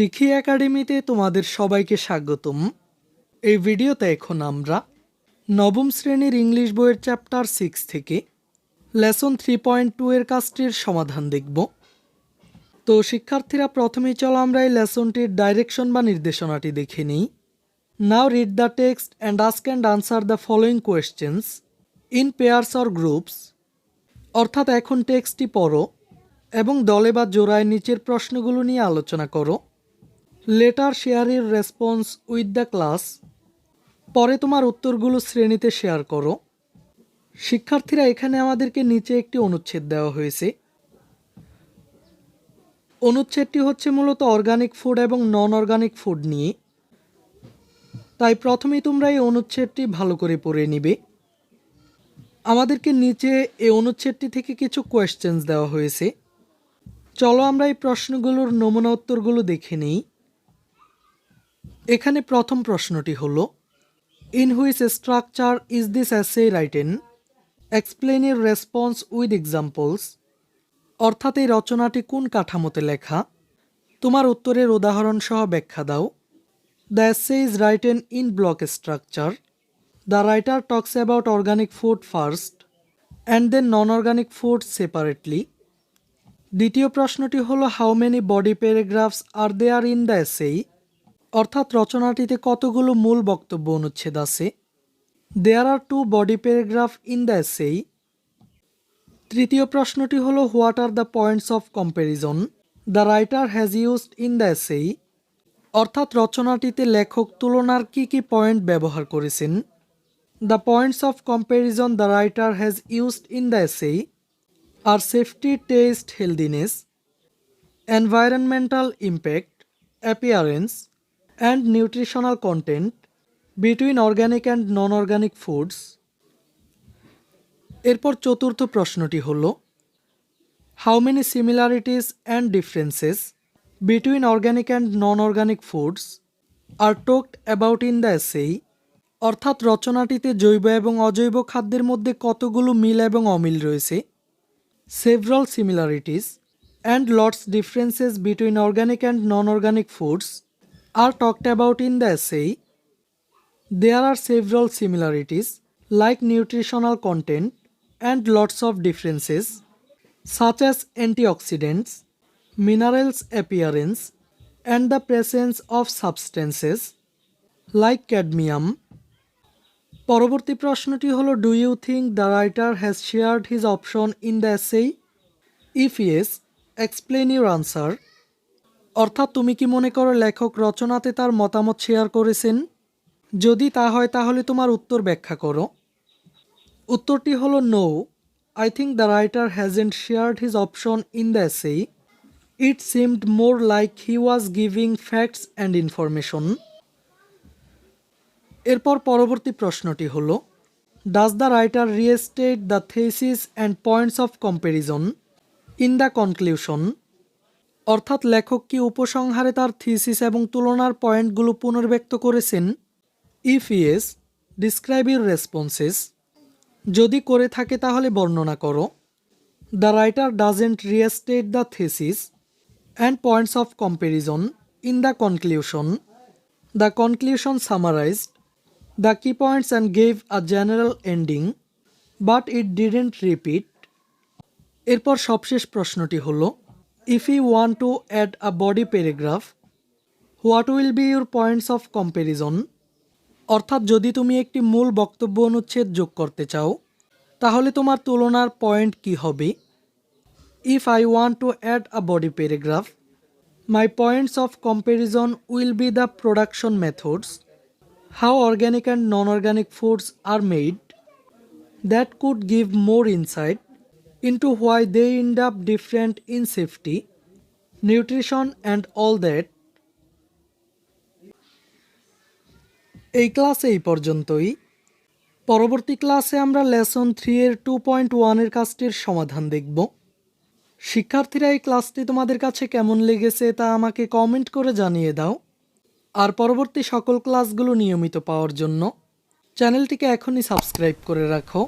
শিখি একাডেমিতে তোমাদের সবাইকে স্বাগতম। এই ভিডিওতে এখন আমরা নবম শ্রেণির ইংলিশ বইয়ের চ্যাপ্টার সিক্স থেকে লেসন থ্রি পয়েন্ট টু এর কাজটির সমাধান দেখব। তো শিক্ষার্থীরা প্রথমেই চলো আমরা এই লেসনটির ডাইরেকশন বা নির্দেশনাটি দেখে নিই। Now read the text and ask and answer the following questions in pairs or groups অর্থাৎ এখন টেক্সটটি পড়ো এবং দলে বা জোড়ায় নিচের প্রশ্নগুলো নিয়ে আলোচনা করো। লেটার শেয়ারের রেসপন্স উইথ দ্য ক্লাস। পরে তোমার উত্তরগুলো শ্রেণীতে শেয়ার করো। শিক্ষার্থীরা এখানে আমাদেরকে নিচে একটি অনুচ্ছেদ দেওয়া হয়েছে। অনুচ্ছেদটি হচ্ছে মূলত অর্গানিক ফুড এবং নন অর্গানিক ফুড নিয়ে। তাই প্রথমেই তোমরা এই অনুচ্ছেদটি ভালো করে পড়ে নিবে। আমাদেরকে নিচে এই অনুচ্ছেদটি থেকে কিছু কোয়েশ্চেন্স দেওয়া হয়েছে। চলো আমরা এই প্রশ্নগুলোর নমুনা উত্তরগুলো দেখে নিই। এখানে প্রথম প্রশ্নটি হল in which structure is this essay written explain এর রেসপন্স উইথ এক্সাম্পলস অর্থাৎ এই রচনাটি কোন কাঠামোতে লেখা? তোমার উত্তরের উদাহরণ সহ ব্যাখ্যা দাও। The essay is written in block structure the writer talks about organic food first and then non organic food separately দ্বিতীয় প্রশ্নটি হলো how many body paragraphs are there in the essay অর্থাৎ রচনাটিতে কতগুলো মূল বক্তব্য অনুচ্ছেদ আছে? There are two body paragraph in the essay তৃতীয় প্রশ্নটি হল what are the points of comparison the writer has used in the essay অর্থাৎ রচনাটিতে লেখক তুলনার কি কি পয়েন্ট ব্যবহার করেছেন? The points of comparison the writer has used in the essay are safety taste healthiness environmental impact, appearance, and nutritional content between organic and non-organic foods. এরপর চতুর্থ প্রশ্নটি হল how many similarities and differences between organic and non organic foods are talked about in the essay অর্থাৎ রচনাটিতে জৈব এবং অজৈব খাদ্যের মধ্যে কতগুলো মিল এবং অমিল রয়েছে several similarities and lots differences between organic and non-organic foods are talked about in the essay. There are several similarities like nutritional content and lots of differences such as antioxidants, minerals appearance and the presence of substances like cadmium পরবর্তী প্রশ্নটি হলো do you think the writer has shared his option in the essay if yes explain your answer অর্থাৎ তুমি কি মনে করো লেখক রচনাতে তার মতামত শেয়ার করেছেন? যদি তা হয় তাহলে তোমার উত্তর ব্যাখ্যা করো। উত্তরটি হলো no I think the writer hasn't shared his opinion in the essay it seemed more like he was giving facts and information এরপর পরবর্তী প্রশ্নটি হল does the writer restate the thesis and points of comparison in the conclusion অর্থাৎ লেখক কি উপসংহারে তার thesis এবং তুলনার পয়েন্টগুলো পুনর্ব্যক্ত করেছেন? If yes describe your responses যদি করে থাকে তাহলে বর্ণনা করো। The writer doesn't restate the thesis and points of comparison in the conclusion the conclusion summarized the key points and gave a general ending, but it didn't repeat এরপর সবশেষ প্রশ্নটি হলো if you want to add a body paragraph what will be your points of comparison অর্থাৎ যদি তুমি একটি মূল বক্তব্য অনুচ্ছেদ যোগ করতে চাও, তাহলে তোমার তুলনার পয়েন্ট কি হবে? If I want to add a body paragraph my points of comparison will be the production methods how organic and non-organic foods are made, that could give more insight into why they end up different in safety, nutrition and all that. এই ক্লাসে এই পর্যন্তই। পরবর্তী ক্লাসে আমরা lesson three এর two point ওয়ানের কাজটির সমাধান দেখব। শিক্ষার্থীরা এই ক্লাসটি তোমাদের কাছে কেমন লেগেছে তা আমাকে কমেন্ট করে জানিয়ে দাও। আর পরবর্তী সকল ক্লাসগুলো নিয়মিত পাওয়ার জন্য চ্যানেলটিকে এখনই সাবস্ক্রাইব করে রাখো।